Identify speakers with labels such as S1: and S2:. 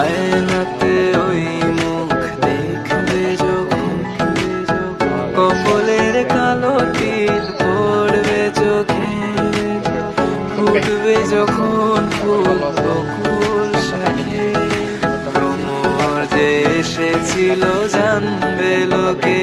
S1: আয়নাতে ওই মুখ দেখবে যখন কপলের কালো তিল পড়বে চোখে। ফুটবে যখন ফুল, বকুল সাথে প্রমোর জানবে লোকে।